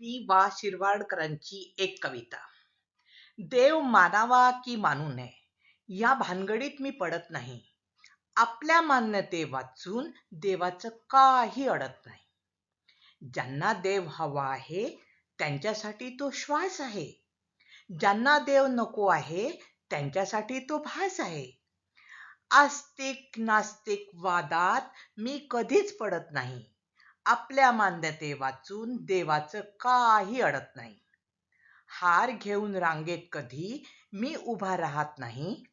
वि वा शिरवाडकरांची एक कविता. देव मानावा की मानू नये या भानगडीत मी पडत नाही. आपल्या मान्यते वाचून देवाचं काही अडत नाही. ज्यांना देव हवा आहे त्यांच्यासाठी तो श्वास आहे. ज्यांना देव नको आहे त्यांच्यासाठी तो भास आहे. आस्तिक नास्तिक वादात मी कधीच पडत नाही. आपल्या मान्यते वाचून देवाचं काही अडत नाही. हार घेऊन रांगेत कधी मी उभा राहत नाही.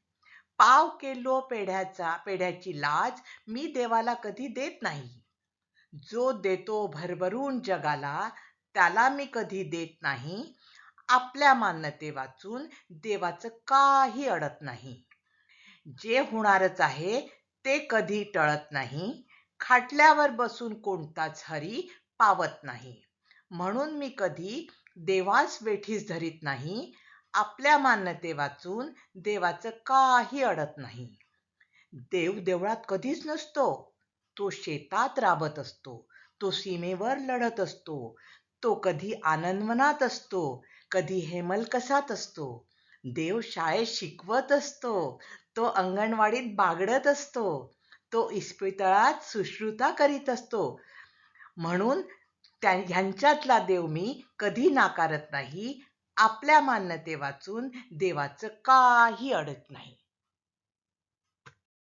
पाव केलो पेढ्याचा पेढ्याची लाज मी देवाला कधी देत नाही. जो देतो भरभरून जगाला त्याला मी कधी देत नाही. आपल्या मान्यते वाचून देवाचं काही अडत नाही. जे होणारच आहे ते कधी टळत नाही. खाटल्यावर बसून कोणताच हरी पावत नाही. म्हणून मी कधी देवास वेठीस धरीत नाही. आपल्या मान्यते वाचून देवाचं काही अडत नाही. देव देवळात कधीच नसतो. तो शेतात राबत असतो. तो सीमेवर लढत असतो. तो कधी आनंदवनात असतो. कधी हेमलकसात असतो. देव शाळेत शिकवत असतो. तो अंगणवाडीत बागडत असतो. तो इस्पितळात सुश्रुता करीत असतो. म्हणून त्या ह्यांच्यातला देव मी कधी नाकारत नाही. आपल्या मान्यते वाचून देवाचं काही अडत नाही.